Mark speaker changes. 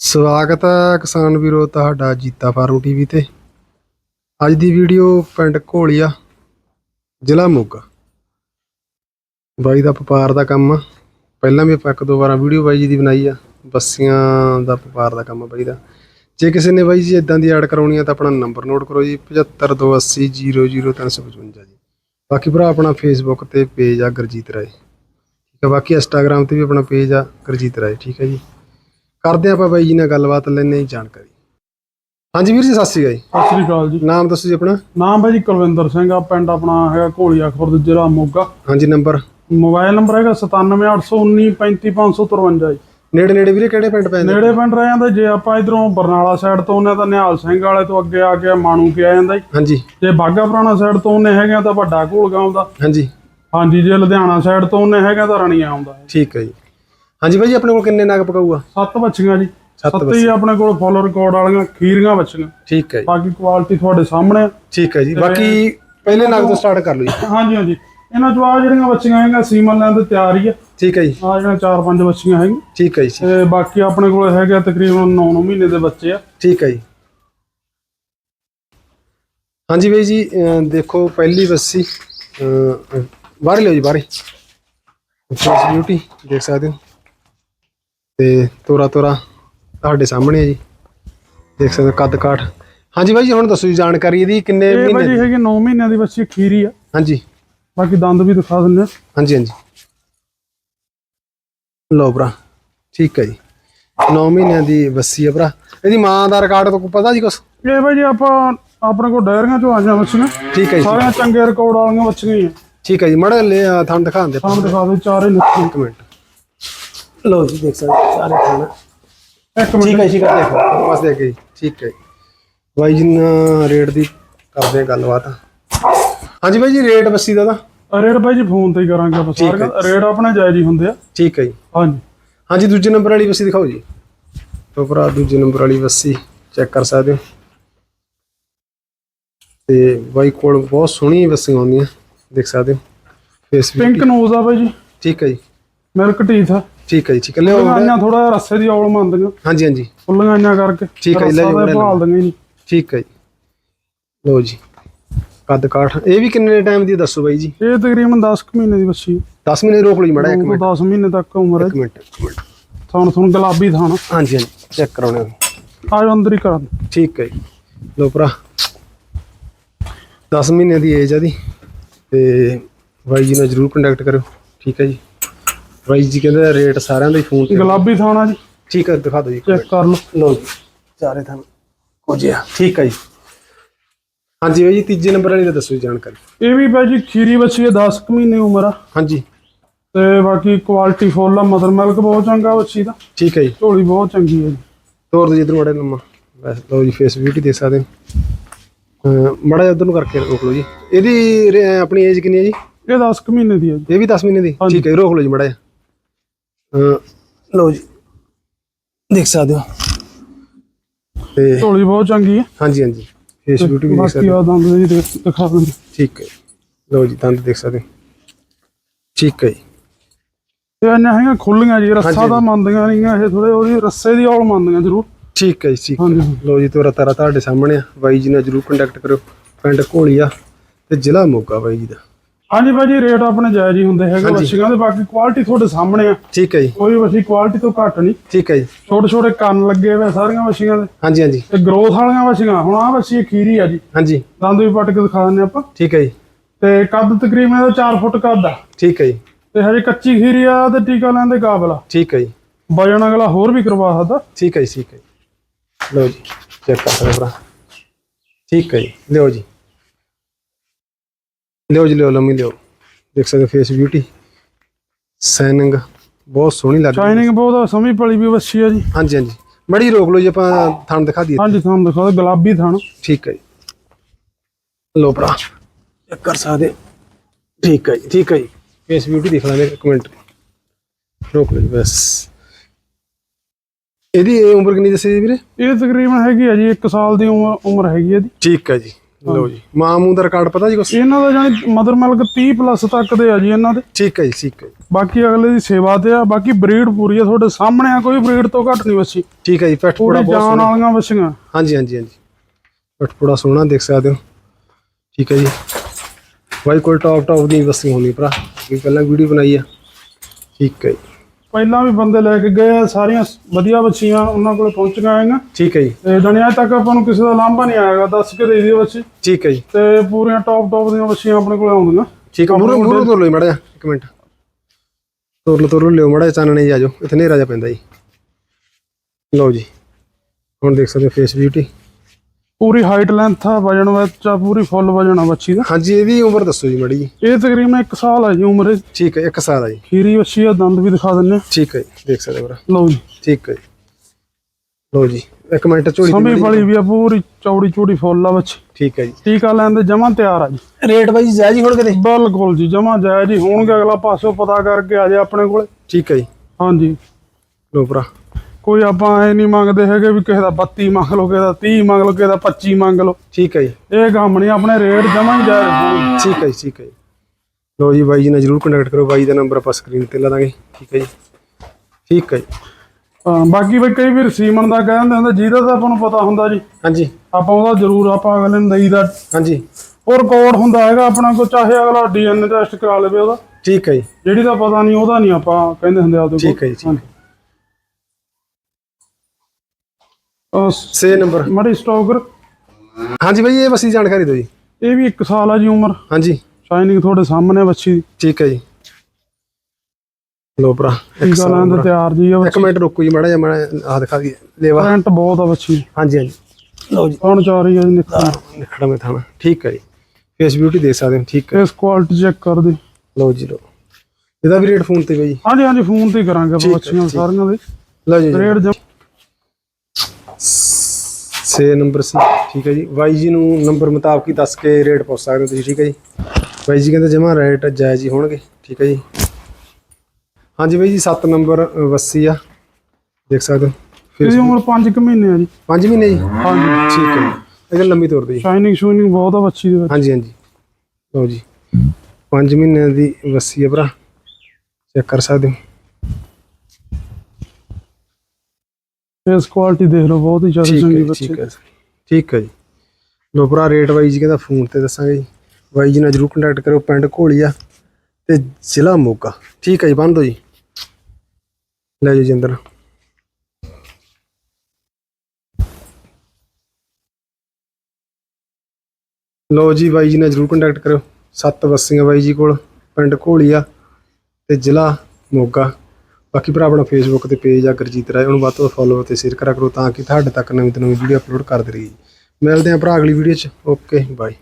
Speaker 1: ਸਵਾਗਤ ਹੈ ਕਿਸਾਨ ਵੀਰੋ ਤੁਹਾਡਾ ਜੀਤਾ ਫਾਰਮ ਟੀਵੀ ਤੇ। ਅੱਜ ਦੀ ਵੀਡੀਓ ਪਿੰਡ ਘੋਲੀਆ, ਜ਼ਿਲ੍ਹਾ ਮੋਗਾ। ਬਾਈ ਦਾ ਵਪਾਰ ਦਾ ਕੰਮ ਆ। ਪਹਿਲਾਂ ਵੀ ਆਪਾਂ ਇੱਕ ਦੋ ਵਾਰਾਂ ਵੀਡੀਓ ਬਾਈ ਜੀ ਦੀ ਬਣਾਈ ਆ। ਬੱਸੀਆਂ ਦਾ ਵਪਾਰ ਦਾ ਕੰਮ ਆ ਬਾਈ ਦਾ। ਜੇ ਕਿਸੇ ਨੇ ਬਾਈ ਜੀ ਇਦਾਂ ਦੀ ਐਡ ਕਰਾਉਣੀ ਆ ਤਾਂ ਆਪਣਾ ਨੰਬਰ ਨੋਟ ਕਰੋ ਜੀ 7528000355 ਜੀ। ਬਾਕੀ ਭਰਾ ਆਪਣਾ ਫੇਸਬੁੱਕ ਤੇ ਪੇਜ ਆ ਗੁਰਜੀਤ ਰਾਏ। ਠੀਕ ਆ, ਬਾਕੀ ਇੰਸਟਾਗ੍ਰam ਤੇ ਵੀ ਆਪਣਾ ਪੇਜ ਆ ਗੁਰਜੀਤ ਰਾਏ। ਠੀਕ ਆ ਜੀ। ਕਰਦੇ ਆਪਾਂ ਬਾਈ ਜੀ ਨਾਲ ਗੱਲਬਾਤ ਲੈਣੇ ਜਾਣਕਾਰੀ। ਹਾਂਜੀ ਵੀਰ ਜੀ ਸਤਿ ਸ਼੍ਰੀ ਅਕਾਲ ਜੀ।
Speaker 2: ਸਤਿ ਸ੍ਰੀ ਅਕਾਲ ਜੀ।
Speaker 1: ਨਾਮ ਦੱਸੋ ਜੀ ਆਪਣਾ।
Speaker 2: ਨਾਮ ਹੈ ਜੀ ਕੁਲਵਿੰਦਰ ਸਿੰਘ ਆ ਪਿੰਡ ਆਪਣਾ ਹੈਗਾ ਘੋਲੀਆ ਖੁਰਦ ਜ਼ਿਲ੍ਹਾ ਮੋਗਾ।
Speaker 1: ਹਾਂਜੀ ਨੰਬਰ।
Speaker 2: ਮੋਬਾਈਲ ਨੰਬਰ ਹੈਗਾ 9781935553 ਜੀ।
Speaker 1: ਨੇੜੇ ਨੇੜੇ ਵੀਰੇ ਕਿਹੜੇ ਪਿੰਡ ਪੈਂਦੇ?
Speaker 2: ਨੇੜੇ ਪਿੰਡ ਰਹਿ ਜਾਂਦਾ ਜੇ ਆਪਾਂ ਇਧਰੋਂ ਬਰਨਾਲਾ ਸਾਈਡ ਤੋਂ ਉਹਨੇ ਤਾਂ ਨਿਹਾਲ ਸਿੰਘ ਵਾਲੇ ਤੋਂ ਅੱਗੇ ਆ ਕੇ ਮਾਣੂ ਕੇ ਆ ਜਾਂਦਾ ਜੀ।
Speaker 1: ਹਾਂਜੀ।
Speaker 2: ਜੇ ਬਾਗਾ ਪੁਰਾਣਾ ਸਾਈਡ ਤੋਂ ਉਹਨੇ ਹੈਗਾ ਤਾਂ ਵੱਡਾ ਘੋਲਗਾਉਂ ਦਾ।
Speaker 1: ਹਾਂਜੀ।
Speaker 2: ਹਾਂਜੀ ਜੇ ਲੁਧਿਆਣਾ ਸਾਈਡ ਤੋਂ ਉਹਨੇ ਹੈਗਾ ਤਾਂ ਰਣੀਆਂ ਆਉਂਦਾ।
Speaker 1: ਠੀਕ ਹੈ ਜੀ। ਹਾਂਜੀ ਬਾਈ ਜੀ ਆਪਣੇ ਕੋਲ ਕਿੰਨੇ ਨਗ ਪਕਾਊਗਾ?
Speaker 2: ਸੱਤ ਬੱਚੀਆਂ ਜੀ।
Speaker 1: ਸੱਤ
Speaker 2: ਸੱਤ ਹੀ ਆਪਣੇ ਕੋਲ ਫੁੱਲ ਰਿਕਾਰਡ ਵਾਲੀਆਂ ਖੀਰੀਆਂ ਬੱਚੀਆਂ।
Speaker 1: ਠੀਕ ਹੈ ਜੀ।
Speaker 2: ਬਾਕੀ ਕੁਆਲਿਟੀ ਤੁਹਾਡੇ ਸਾਹਮਣੇ। ਆ।
Speaker 1: ਠੀਕ ਹੈ ਜੀ। ਬਾਕੀ ਪਹਿਲੇ ਨਗ ਤੋਂ ਸਟਾਰਟ ਕਰ ਲਓ ਜੀ।
Speaker 2: ਹਾਂਜੀ ਹਾਂਜੀ। ਇਹਨਾਂ ਚੋਂ ਆ ਜਿਹੜੀਆਂ ਬੱਚੀਆਂ ਹੈਗੀਆਂ ਸੀਮਨ ਲੈਣ ਦੇ ਤਿਆਰ ਹੀ। ਆ
Speaker 1: ਠੀਕ ਹੈ ਜੀ।
Speaker 2: ਆ ਜਿਹੜੀਆਂ ਚਾਰ ਪੰਜ ਬੱਚੀਆਂ ਹੈਗੀਆਂ।
Speaker 1: ਠੀਕ ਹੈ ਜੀ।
Speaker 2: ਤੇ ਬਾਕੀ ਆਪਣੇ ਕੋਲ ਹੈਗੇ ਆ ਤਕਰੀਬਨ 9 ਮਹੀਨੇ ਦੇ ਬੱਚੇ ਆ।
Speaker 1: ਠੀਕ ਹੈ ਜੀ। ਹਾਂਜੀ ਬਾਈ ਜੀ ਅਹ ਦੇਖੋ ਪਹਿਲੀ ਬੱਸੀ ਅਹ, ਬਾਹਰ ਲਿਓ ਜੀ ਬਾਹਰ ਫੇਸ ਬਿਊਟੀ ਦੇਖ ਸਕਦੇ ਹੋ। ਤੇ ਤੋਰਾ ਤੋਰਾ ਤੁਹਾਡੇ ਸਾਹਮਣੇ ਹੈ ਜੀ। ਦੇਖ ਸਕਦੇ ਹੋ ਕੱਦ ਕਾਠ। ਹਾਂਜੀ ਬਾਈ ਜੀ ਹੁਣ ਦੱਸੋ ਜੀ ਜਾਣਕਾਰੀ ਇਹਦੀ ਕਿੰਨੇ
Speaker 2: ਇਹ
Speaker 1: ਮਹੀਨੇ
Speaker 2: ਭਾਜੀ ਹੈਗੀ 9 ਮਹੀਨਿਆਂ ਦੀ ਬੱਚੀ ਖੀਰੀ ਆ।
Speaker 1: ਹਾਂਜੀ।
Speaker 2: ਬਾਕੀ ਦੰਦ ਵੀ ਦਿਖਾ ਦਿੰਦੇ ਆ।
Speaker 1: ਹਾਂਜੀ ਹਾਂਜੀ। ਲਓ ਭਰਾ ਠੀਕ ਹੈ ਜੀ। 9 ਮਹੀਨਿਆਂ ਦੀ ਬੱਸੀ ਹੈ ਭਰਾ। ਇਹਦੀ ਮਾਂ ਦਾ ਰਿਕਾਰਡ ਤੋਂ ਪਤਾ ਜੀ ਕੁਛ?
Speaker 2: ਇਹ ਭਾਜੀ ਆਪਾਂ ਆਪਣੇ ਕੋਲ ਡਾਇਰੀਆਂ ਚੋਂ ਆਈਆਂ ਬੱਚੀਆਂ।
Speaker 1: ਠੀਕ ਹੈ ਜੀ
Speaker 2: ਸਾਰੀਆਂ ਚੰਗੇ ਰਿਕਾਰਡ ਵਾਲੀਆਂ ਬੱਚੀਆਂ ਹੀ ਆ।
Speaker 1: ਠੀਕ ਹੈ ਜੀ ਮੜਾ ਲੈ ਤੁਹਾਨੂੰ ਦਿਖਾਉਂਦੇ ਆਪਾਂ।
Speaker 2: ਦਿਖਾ ਦਿਓ ਚਾਰੇ ਨੁਕਸੇ
Speaker 1: ਇੱਕ ਮਿੰਟ। ਲਓ ਜੀ ਦੇਖ ਸਕਦੇ ਹੋ, ਸਾਰੇ ਖਾਣਾ।
Speaker 2: ਇੱਕ ਮਿੰਟ
Speaker 1: ਠੀਕ ਹੈ ਠੀਕ ਹੈ। ਦੇਖੋ ਬਸ ਦੇਖ ਗਈ ਠੀਕ ਹੈ ਜੀ। ਬਾਈ ਜੀ ਨਾਲ ਰੇਟ ਦੀ ਕਰਦੇ ਆ ਗੱਲਬਾਤ। ਹਾਂਜੀ ਬਾਈ ਜੀ ਰੇਟ ਬੱਸੀ ਦਾ ਤਾਂ।
Speaker 2: ਰੇਟ ਭਾਈ ਜੀ ਫੋਨ ਤੇ ਹੀ ਕਰਾਂਗੇ ਆਪਾਂ ਸਾਰੀਆਂ ਰੇਟ ਆਪਣੇ ਜਾਇਜ਼ ਹੀ ਹੁੰਦੇ ਆ।
Speaker 1: ਠੀਕ ਹੈ ਜੀ।
Speaker 2: ਹਾਂਜੀ।
Speaker 1: ਹਾਂਜੀ ਦੂਜੇ ਨੰਬਰ ਵਾਲੀ ਬੱਸੀ ਦਿਖਾਓ ਜੀ। ਤੋ ਭਰਾ ਦੂਜੇ ਨੰਬਰ ਵਾਲੀ ਬੱਸੀ ਚੈੱਕ ਕਰ ਸਕਦੇ ਹੋ। ਤੇ ਬਾਈ ਕੋਲ ਬਹੁਤ ਸੋਹਣੀ ਬੱਸੀਆਂ ਆਉਂਦੀਆਂ ਦੇਖ ਸਕਦੇ ਹੋ। ਫੇਸ ਵੀ
Speaker 2: ਪਿੰਕ ਨੋਜ਼ ਆ ਭਾਈ ਜੀ।
Speaker 1: ਠੀਕ ਹੈ ਜੀ।
Speaker 2: ਮਿਲਕ ਟੀਥ ਆ।
Speaker 1: ਠੀਕ ਹੈ ਜੀ ਠੀਕ ਹੈ। ਲਿਓ
Speaker 2: ਲਗਾਈਆਂ ਥੋੜਾ ਰੱਸੇ ਦੀ ਔਲ ਮੰਨਦੀਆਂ
Speaker 1: ਹਾਂਜੀ ਹਾਂਜੀ।
Speaker 2: ਫੁੱਲੀਆਂ ਇੰਨਾ ਕਰਕੇ।
Speaker 1: ਠੀਕ ਹੈ ਲੈ ਜਾਓ, ਲੈ
Speaker 2: ਭਾਲ ਦਿੰਦੇ ਨਹੀਂ।
Speaker 1: ਠੀਕ ਹੈ ਜੀ। ਲਓ ਜੀ ਕੱਦ ਕਾਠ। ਇਹ ਵੀ ਕਿੰਨੇ ਟਾਈਮ ਦੀ ਦੱਸੋ ਬਾਈ ਜੀ?
Speaker 2: ਇਹ ਤਕਰੀਬਨ 10 ਕੁ ਮਹੀਨੇ ਦੀ ਹੈ
Speaker 1: 10 ਮਹੀਨੇ ਰੋਕ ਲਈ ਮੜਾ ਇੱਕ ਮਿੰਟ।
Speaker 2: 10 ਮਹੀਨੇ ਤੱਕ ਉਮਰ ਹੈ।
Speaker 1: ਇੱਕ ਮਿੰਟ ਇੱਕ ਮਿੰਟ।
Speaker 2: ਥਾਣ ਥੁਣ ਗੁਲਾਬੀ ਥਾਣ
Speaker 1: ਹਾਂਜੀ ਹਾਂਜੀ ਚੈੱਕ ਕਰਾਉਣਾ
Speaker 2: ਆ। ਜਾਓ ਅੰਦਰ ਹੀ ਕਰਾਂ
Speaker 1: ਠੀਕ ਹੈ ਜੀ। ਲਓ ਭਰਾ 10 ਮਹੀਨੇ ਦੀ ਏਜ ਆ ਦੀ ਤੇ ਬਾਈ ਜੀ ਨਾਲ ਜਰੂਰ ਕੰਟੈਕਟ ਕਰਿਓ। ਠੀਕ ਹੈ ਜੀ। ਬਾਈ ਜੀ ਕਹਿੰਦੇ ਰੇਟ ਸਾਰਿਆਂ ਦਾ ਫੋਨ ਤੇ
Speaker 2: ਗੁਲਾਬੀ ਥਾਣਾ ਜੀ।
Speaker 1: ਠੀਕ ਹੈ ਦਿਖਾ ਦਿਓ ਜੀ
Speaker 2: ਚੈੱਕ ਕਰ ਲਓ।
Speaker 1: ਲਓ ਜੀ। ਚਾਰੇ ਥਾਂ। ਕੋਜਿਆ ਠੀਕ ਹੈ ਜੀ। ਹਾਂਜੀ ਬਾਈ ਜੀ ਤੀਜੇ ਨੰਬਰ ਵਾਲੀ ਦਾ ਦੱਸੋ ਜੀ ਜਾਣਕਾਰੀ।
Speaker 2: ਇਹ ਵੀ ਭਾਈ ਜੀ ਖੀਰੀ ਬੱਚੀ ਹੈ 10 ਕੁ ਮਹੀਨੇ ਉਮਰ ਆ।
Speaker 1: ਹਾਂਜੀ।
Speaker 2: ਤੇ ਬਾਕੀ ਕੁਆਲਿਟੀ ਫੁੱਲ ਆ ਮਦਰ ਮਿਲਕ ਬਹੁਤ ਚੰਗਾ ਬੱਚੀ ਦਾ।
Speaker 1: ਠੀਕ ਹੈ ਜੀ।
Speaker 2: ਝੋਲੀ ਬਹੁਤ ਚੰਗੀ ਹੈ ਜੀ।
Speaker 1: ਤੋਰ ਦੋ ਜਿੱਧਰ ਮੜਾ ਲੰਮਾ। ਬਸ ਲਓ ਜੀ ਫੇਸ ਬਿਊਟੀ ਦੇ ਸਕਦੇ ਮੜਾ ਜਿਹਾ ਉਧਰ ਨੂੰ ਕਰਕੇ ਰੋਕ ਲਓ ਜੀ। ਇਹਦੀ ਆਪਣੀ ਏਜ ਕਿੰਨੀ ਹੈ ਜੀ?
Speaker 2: ਇਹ 10 ਕੁ ਮਹੀਨੇ ਦੀ ਹੈ ਜੀ।
Speaker 1: ਇਹ ਵੀ 10 ਮਹੀਨੇ ਦੀ। ਠੀਕ ਹੈ ਰੋਕ ਲਓ ਜੀ ਮੜਾ ਜਿਹਾ। ਲਓ ਜੀ ਦੇਖ ਸਕਦੇ ਹੋ। ਤੇ
Speaker 2: ਝੋਲੀ ਬਹੁਤ ਚੰਗੀ ਹੈ।
Speaker 1: ਹਾਂਜੀ ਹਾਂਜੀ। ਫੇਸ ਬਿਊਟੀ ਵੀ ਦੇਖ
Speaker 2: ਬਾਕੀ
Speaker 1: ਸਕਦੇ ਹੋ।
Speaker 2: ਆ ਦੰਦ ਜੀ ਦੇਖ- ਦਿਖਾ ਦਿੰਦੇ।
Speaker 1: ਠੀਕ ਹੈ। ਜੀ। ਲਓ ਜੀ ਦੰਦ ਦੇਖ ਸਕਦੇ ਹੋ। ਠੀਕ ਹੈ ਜੀ।
Speaker 2: ਇਹ ਇੰਨਾ ਹੈਗਾ ਖੁੱਲੀਆਂ ਜੀ ਰੱਸਾ ਤਾਂ ਮੰਨਦੀਆਂ ਨਹੀਂਆਂ ਇਹ ਥੋੜੇ ਉਹਦੀ ਰੱਸੇ ਦੀ ਔਲ ਮੰਨਦੀਆਂ ਜ਼ਰੂਰ।
Speaker 1: ਠੀਕ ਹੈ ਜੀ ਠੀਕ
Speaker 2: ਹਾਂਜੀ ਹਾਂਜੀ।
Speaker 1: ਲਓ ਜੀ ਤੋਰਾ ਤਾਰਾ ਤੁਹਾਡੇ ਸਾਹਮਣੇ ਆ। ਬਾਈ ਜੀ ਨਾਲ ਜਰੂਰ ਕੰਟੈਕਟ ਕਰਿਓ। ਪਿੰਡ ਘੋਲੀਆ ਤੇ ਜ਼ਿਲ੍ਹਾ ਮੋਗਾ ਬਾਈ ਜੀ ਦਾ।
Speaker 2: ਹਾਂਜੀ ਭਾਈ ਜੀ ਰੇਟ ਆਪਣੇ ਜਾਇਜ਼ ਹੀ ਹੁੰਦੇ ਹੈਗੇ ਬੱਚੀਆਂ ਦੇ ਬਾਕੀ ਕੁਆਲਿਟੀ ਤੁਹਾਡੇ ਸਾਹਮਣੇ ਆ।
Speaker 1: ਠੀਕ ਹੈ ਜੀ।
Speaker 2: ਕੋਈ ਬੱਚੀ ਕੁਆਲਿਟੀ ਤੋਂ ਘੱਟ ਨਹੀਂ।
Speaker 1: ਠੀਕ ਹੈ ਜੀ।
Speaker 2: ਛੋਟੇ ਛੋਟੇ ਕੰਨ ਲੱਗੇ ਹੋਏ ਸਾਰੀਆਂ ਬੱਚੀਆਂ ਦੇ।
Speaker 1: ਹਾਂਜੀ ਹਾਂਜੀ।
Speaker 2: ਤੇ ਗਰੋਥ ਵਾਲੀਆਂ ਬੱਚੀਆਂ ਹੁਣ ਆ ਬੱਚੀ ਖੀਰੀ ਆ ਜੀ।
Speaker 1: ਹਾਂਜੀ।
Speaker 2: ਦੰਦ ਵੀ ਪੱਟ ਕੇ ਦਿਖਾ ਦਿੰਦੇ ਆਪਾਂ।
Speaker 1: ਠੀਕ ਹੈ ਜੀ।
Speaker 2: ਤੇ ਕੱਦ ਤਕਰੀਬਨ ਇਹਦਾ 4 ਫੁੱਟ ਕੱਦ ਆ।
Speaker 1: ਠੀਕ ਹੈ ਜੀ।
Speaker 2: ਤੇ ਹਜੇ ਕੱਚੀ ਖੀਰੀ ਆ ਤੇ ਟੀਕਾ ਲੈਣ ਦੇ ਕਾਬਲ ਆ।
Speaker 1: ਠੀਕ ਹੈ ਜੀ।
Speaker 2: ਵਜਣ ਅਗਲਾ ਹੋਰ ਵੀ ਕਰਵਾ ਸਕਦਾ।
Speaker 1: ਠੀਕ ਹੈ ਜੀ ਠੀਕ ਹੈ ਜੀ। ਲਓ ਜੀ ਚੈੱਕ ਕਰ ਸਕਦੇ ਭਰਾ। ਠੀਕ ਹੈ ਜੀ। ਲਿਓ ਜੀ। ਲਿਓ ਜੀ ਲਿਓ ਲੰਮੀ ਲਿਓ। ਦੇਖ ਸਕਦੇ ਫੇਸ ਬਿਊਟੀ ਸੈਨਿੰਗ ਬਹੁਤ ਸੋਹਣੀ ਲੱਗ ਰਹੀ ਹੈ।
Speaker 2: ਸ਼ਾਈਨਿੰਗ ਬਹੁਤ ਆ ਸਮੀ ਪਲੀ ਵੀ ਵੱਛੀ ਆ ਜੀ।
Speaker 1: ਹਾਂਜੀ ਹਾਂਜੀ। ਮੜੀ ਰੋਕ ਲਓ ਜੀ ਆਪਾਂ ਥਣ ਦਿਖਾ ਦਈਏ।
Speaker 2: ਹਾਂਜੀ ਤੁਹਾਨੂੰ ਦਿਖਾ ਦਿਓ, ਗੁਲਾਬੀ ਥਣ।
Speaker 1: ਠੀਕ ਹੈ ਜੀ। ਲੋ ਭਰਾ ਚੈੱਕ ਕਰ ਸਕਦੇ। ਠੀਕ ਹੈ ਜੀ ਠੀਕ ਹੈ ਜੀ। ਫੇਸ ਬਿਊਟੀ ਦੇਖ ਲੈਂਦੇ ਇੱਕ ਮਿੰਟ। ਰੋਕ ਲਓ ਜੀ ਬਸ। ਇਹਦੀ ਇਹ ਉਮਰ ਕਿੰਨੀ ਦੱਸੀ ਜੀ ਵੀਰੇ?
Speaker 2: ਇਹ ਤਕਰੀਬਨ ਹੈਗੀ ਆ ਜੀ 1 ਸਾਲ ਦੀ ਉਮਰ ਉਮਰ ਹੈਗੀ ਆ ਇਹਦੀ।
Speaker 1: ਠੀਕ ਹੈ ਜੀ। ਲਓ ਜੀ। ਮਾਂ ਮੂੰਹ ਦਾ ਰਿਕਾਰਡ ਪਤਾ ਜੀ ਕੁਛ?
Speaker 2: ਇਹਨਾਂ ਦਾ ਜਾਨੀ ਮਦਰ ਮਿਲਕ 30 ਪਲੱਸ ਤੱਕ ਦੇ ਆ ਜੀ ਇਹਨਾਂ ਦੇ।
Speaker 1: ਠੀਕ ਹੈ ਜੀ ਠੀਕ ਹੈ।
Speaker 2: ਬਾਕੀ ਅਗਲੇ ਦੀ ਸੇਵਾ ਤੇ ਆ ਬਾਕੀ ਬਰੀਡ ਪੂਰੀ ਆ ਤੁਹਾਡੇ ਸਾਹਮਣੇ ਆ ਕੋਈ ਬਰੀਡ ਤੋਂ ਘੱਟ ਨਹੀਂ ਵੱਛੀ।
Speaker 1: ਠੀਕ ਹੈ ਜੀ ਪੈਟ
Speaker 2: ਪੂਰੀ
Speaker 1: ਬਹੁਤ
Speaker 2: ਜਾਨ
Speaker 1: ਸੋਹਣਾ।
Speaker 2: ਵਾਲੀਆਂ ਵੱਛੀਆਂ।
Speaker 1: ਹਾਂਜੀ ਹਾਂਜੀ ਹਾਂਜੀ। ਪੈਟ ਪੂੜਾ ਸੋਹਣਾ ਦੇਖ ਸਕਦੇ ਹੋ। ਠੀਕ ਹੈ ਜੀ। ਬਾਈ ਕੋਲ ਟੌਪ ਟੌਪ ਦੀ ਵਸੀ ਹੋਣੀ ਭਰਾ। ਪਹਿਲਾਂ ਵੀਡੀਓ ਬਣਾਈ ਆ। ਠੀਕ ਹੈ ਜੀ।
Speaker 2: ਪਹਿਲਾਂ ਵੀ ਬੰਦੇ ਲੈ ਕੇ ਗਏ ਆ ਸਾਰੀਆਂ ਵਧੀਆ ਵੱਛੀਆਂ ਉਹਨਾਂ ਕੋਲੇ ਪਹੁੰਚੀਆਂ ਆਏਗਾ
Speaker 1: ਠੀਕ ਹੈ ਜੀ।
Speaker 2: ਤੇ ਅਜੇ ਤੱਕ ਆਪਾਂ ਨੂੰ ਕਿਸੇ ਦਾ ਲਾਂਭਾ ਨਹੀਂ ਆਏਗਾ ਦੱਸ ਕੇ ਦੇ ਦੀ ਵੱਛੀ
Speaker 1: ਠੀਕ ਹੈ ਜੀ।
Speaker 2: ਤੇ ਪੂਰੀਆਂ ਟੌਪ ਟੌਪ ਦੀਆਂ ਵੱਛੀਆਂ ਆਪਣੇ ਕੋਲੇ ਆਉਂਦੀਆਂ।
Speaker 1: ਠੀਕ ਹੈ ਮੂਰੋ ਮੂਰੋ ਤੋਰ ਲਓ ਮੜਾ ਜਾ ਇੱਕ ਮਿੰਟ। ਤੋਰ ਲਓ ਤੋਰ ਲਓ ਲਿਓ ਮੜਾ ਚਾਨਣੇ ਜੀ ਆ ਜਾਓ ਇੱਥੇ ਹਨੇਰਾ ਜਾ ਪੈਂਦਾ ਜੀ। ਲਓ ਜੀ ਹੁਣ ਦੇਖ ਸਕਦੇ ਹੋ ਫੇਸ ਬਿਊਟੀ
Speaker 2: ਪੂਰੀ ਹਾਈਟ ਲੈਂਥ ਆ ਵਜਨ ਵਿੱਚ ਆ ਪੂਰੀ ਫੁੱਲ ਵਜਨ ਆ ਵੱਛੀ ਦਾ।
Speaker 1: ਹਾਂਜੀ ਇਹਦੀ ਉਮਰ ਦੱਸੋ ਜੀ ਮੜੀ
Speaker 2: ਇਹ ਤਕਰੀਬਨ 1 ਸਾਲ ਹੈ ਜੀ ਉਮਰ।
Speaker 1: ਠੀਕ ਹੈ ਇੱਕ ਸਾਲ ਆ ਜੀ।
Speaker 2: ਖੀਰੀ ਵੱਛੀ ਆ ਦੰਦ ਵੀ ਦਿਖਾ ਦਿੰਨੇ ਆ।
Speaker 1: ਠੀਕ ਹੈ ਦੇਖ ਸਕਦੇ ਭਰਾ।
Speaker 2: ਲਓ ਜੀ।
Speaker 1: ਠੀਕ ਹੈ ਲਓ ਜੀ ਇੱਕ ਮਿੰਟ ਝੋਲੀ ਦੀ
Speaker 2: ਵਾਲੀ ਵੀ ਆ ਪੂਰੀ ਚੌੜੀ ਚੂੜੀ ਫੁੱਲ ਆ ਵੱਛੀ
Speaker 1: ਠੀਕ ਹੈ ਜੀ।
Speaker 2: ਟੀਕਾ ਲੈਣ ਦੇ ਜਮਾਂ ਤਿਆਰ ਆ ਜੀ।
Speaker 1: ਰੇਟ ਬਾਈ ਜਾਇਜ਼ ਹੀ ਹੁਣ ਕਿਤੇ
Speaker 2: ਬਿਲਕੁਲ ਜੀ ਜਮਾਂ ਜਾਇਜ਼ ਹੀ ਹੋਣਗੇ। ਅਗਲਾ ਪਾਸੋਂ ਪਤਾ ਕਰਕੇ ਆ ਜਾ ਆਪਣੇ ਕੋਲੇ।
Speaker 1: ਠੀਕ ਹੈ ਜੀ।
Speaker 2: ਹਾਂਜੀ।
Speaker 1: ਲੋ ਭਰਾ।
Speaker 2: ਕੋਈ ਆਪਾਂ ਐ ਨਹੀਂ ਮੰਗਦੇ ਹੈਗੇ ਵੀ ਕਿਸੇ ਦਾ 32 ਮੰਗ ਲਓ ਕਿਸੇ ਦਾ 30 ਮੰਗ ਲਓ ਕਿਸੇ ਦਾ 25 ਮੰਗ ਲਓ।
Speaker 1: ਠੀਕ ਹੈ ਜੀ।
Speaker 2: ਇਹ ਕੰਮ ਨਹੀਂ ਆਪਣੇ ਰੇਟ ਜਮਾਂ ਹੀ ਹੋਣਗੇ
Speaker 1: ਠੀਕ ਹੈ ਜੀ ਠੀਕ ਹੈ ਜੀ। ਲੋ ਜੀ ਬਾਈ ਜੀ ਨਾਲ ਜਰੂਰ ਕੰਟੈਕਟ ਕਰੋ ਬਾਈ ਦਾ ਨੰਬਰ ਆਪਾਂ ਸਕਰੀਨ ਤੇ ਲਾ ਦਾਂਗੇ। ਠੀਕ ਹੈ ਜੀ। ਠੀਕ ਹੈ ਜੀ।
Speaker 2: ਬਾਕੀ ਵੀ ਕਈ ਵਾਰ ਸੀਮਨ ਦਾ ਕਹਿੰਦੇ ਹੁੰਦੇ ਜਿਹਦਾ ਤਾਂ ਆਪਾਂ ਨੂੰ ਪਤਾ ਹੁੰਦਾ ਜੀ।
Speaker 1: ਹਾਂਜੀ।
Speaker 2: ਆਪਾਂ ਉਹਦਾ ਜ਼ਰੂਰ ਆਪਾਂ ਅਗਲੇ ਨੂੰ ਦਈਦਾ
Speaker 1: ਹਾਂਜੀ।
Speaker 2: ਉਹ ਰਿਕਾਰਡ ਹੁੰਦਾ ਹੈਗਾ ਆਪਣਾ ਕੋ ਚਾਹੇ ਅਗਲਾ ਡੀਐਨਏ ਟੈਸਟ ਕਰਾ ਲਵੇ ਉਹਦਾ।
Speaker 1: ਠੀਕ ਹੈ ਜੀ।
Speaker 2: ਜਿਹੜੀ ਦਾ ਪਤਾ ਨਹੀਂ ਉਹਦਾ ਨਹੀਂ ਆਪਾਂ ਕਹਿੰਦੇ ਹੁੰਦੇ ਆਪਦੇ
Speaker 1: ਠੀਕ ਹੈ ਜੀ, ਠੀਕ
Speaker 2: ਕੋਲ
Speaker 1: ਸੇ ਨੰਬਰ।
Speaker 2: ਮੜੀ ਸਟੋਕਰ
Speaker 1: ਹਾਂਜੀ ਬਾਈ ਇਹ ਬਸੀ ਜਾਣਕਾਰੀ ਦਿਓ ਜੀ।
Speaker 2: ਇਹ ਵੀ 1 ਸਾਲ ਆ ਜੀ ਉਮਰ।
Speaker 1: ਹਾਂਜੀ।
Speaker 2: ਸ਼ਾਈਨਿੰਗ ਤੁਹਾਡੇ ਸਾਹਮਣੇ ਬੱਚੀ
Speaker 1: ਠੀਕ ਹੈ ਜੀ। ਲੋ ਭਰਾ ਇੱਕ ਸਾਲ
Speaker 2: ਦੇ। ਤਿਆਰ ਜੀ ਆ
Speaker 1: ਇੱਕ ਮਿੰਟ ਰੁਕੋ ਜੀ ਮਾੜਾ ਜਿਹਾ ਮੈਂ ਆ ਦਿਖਾ ਦਈਏ। ਲੇਵਾ।
Speaker 2: ਕਰੰਟ ਬਹੁਤ ਆ ਬੱਚੀ।
Speaker 1: ਹਾਂਜੀ ਹਾਂਜੀ। ਲਓ ਜੀ।
Speaker 2: ਹੁਣ ਚਾਰ ਹੀ ਆ ਜੀ ਨਿਕਲਣਾ
Speaker 1: ਖੜਾ ਮੈਂ ਥਾਣਾ ਠੀਕ ਹੈ ਜੀ। ਫੇਸ ਬਿਊਟੀ ਦੇ ਸਕਦੇ ਹੋ ਠੀਕ ਹੈ।
Speaker 2: ਇਸ ਕੁਆਲਿਟੀ ਚੈੱਕ ਕਰ ਦੇ।
Speaker 1: ਲਓ ਜੀ ਲਓ। ਇਹਦਾ ਵੀ ਰੇਟ ਫੋਨ ਤੇ ਬਾਈ।
Speaker 2: ਹਾਂਜੀ ਹਾਂਜੀ ਫੋਨ ਤੇ ਹੀ ਕਰਾਂਗੇ
Speaker 1: ਹੈ,
Speaker 2: ਬੱਚੀਆਂ। ਸਾਰੀਆਂ ਦੇ।
Speaker 1: ਲਓ ਜੀ
Speaker 2: ਰੇਟ ਜਮ
Speaker 1: ਸੇ ਨੰਬਰ ਸੀ ਠੀਕ ਹੈ ਜੀ। ਬਾਈ ਜੀ ਨੂੰ ਨੰਬਰ ਮੁਤਾਬਕ ਹੀ ਦੱਸ ਕੇ ਰੇਟ ਪੁੱਛ ਸਕਦੇ ਤੁਸੀਂ ਠੀਕ ਹੈ ਜੀ। ਬਾਈ ਜੀ ਕਹਿੰਦੇ ਜਮਾ ਰੇਟ ਜਾਇਜ਼ ਹੀ ਹੋਣਗੇ ਠੀਕ ਹੈ ਜੀ। ਹਾਂਜੀ ਬਾਈ ਜੀ 7 ਨੰਬਰ ਵੱਸੀ ਆ। ਦੇਖ ਸਕਦੇ ਹੋ। ਫਿਰ
Speaker 2: ਇਹਦੀ ਉਮਰ 5 ਕੁ ਮਹੀਨੇ ਆ ਜੀ।
Speaker 1: 5 ਮਹੀਨੇ ਜੀ?
Speaker 2: ਹਾਂਜੀ।
Speaker 1: ਠੀਕ ਹੈ। ਇਹਦੇ ਲੰਮੀ ਤੋਰ ਦੇ ਜੀ
Speaker 2: ਸ਼ਾਈਨਿੰਗ ਸ਼ੂਨਿੰਗ ਬਹੁਤ ਆ ਬੱਚੀ ਦੇ ਵਿੱਚ।
Speaker 1: ਹਾਂਜੀ ਹਾਂਜੀ। ਲਓ ਜੀ। 5 ਮਹੀਨਿਆਂ ਦੀ ਵੱਸੀ ਹੈ ਭਰਾ। ਚੈੱਕ ਕਰ ਸਕਦੇ ਹੋ।
Speaker 2: ਇਸ ਕੁਆਲਿਟੀ ਦੇਖ ਲਓ ਬਹੁਤ ਹੀ ਜ਼ਿਆਦਾ ਚੰਗੀ ਬੱਚੀ
Speaker 1: ਠੀਕ ਹੈ। ਠੀਕ ਹੈ ਜੀ। ਲੋ ਭਰਾ ਰੇਟ ਬਾਈ ਜੀ ਕਹਿੰਦਾ ਫੋਨ ਤੇ ਦੱਸਾਂਗੇ ਜੀ। ਬਾਈ ਜੀ ਨਾਲ ਜਰੂਰ ਕੰਟੈਕਟ ਕਰੋ ਪਿੰਡ ਘੋਲੀਆ ਤੇ ਜ਼ਿਲ੍ਹਾ ਮੋਗਾ। ਠੀਕ ਹੈ ਜੀ ਬੰਦ ਦੋ ਜੀ। ਲੈ ਜੀ ਜਿੰਦਰ। ਲੋ ਜੀ ਬਾਈ ਜੀ ਨਾਲ ਜਰੂਰ ਕੰਟੈਕਟ ਕਰੋ ਸੱਤ ਬੱਸੀਆਂ ਬਾਈ ਜੀ ਕੋਲ ਪਿੰਡ ਘੋਲੀਆ ਤੇ ਜ਼ਿਲ੍ਹਾ ਮੋਗਾ। ਬਾਕੀ ਭਰਾ ਆਪਣਾ ਫੇਸਬੁੱਕ ਤੇ ਪੇਜ ਆ ਗੁਰਜੀਤ ਰਾਏ, ਉਹਨੂੰ ਵੱਧ ਤੋਂ ਵੱਧ ਫੋਲੋ ਤੇ ਸ਼ੇਅਰ ਕਰਾ ਕਰੋ ਤਾਂ ਕਿ ਤੁਹਾਡੇ ਤੱਕ ਨਵੀਂ ਤੋਂ ਨਵੀਂ ਵੀਡੀਓ ਅਪਲੋਡ ਕਰਦੇ ਰਹੀਏ। ਮਿਲਦੇ ਹਾਂ ਭਰਾ ਅਗਲੀ ਵੀਡੀਓ 'ਚ। Okay bye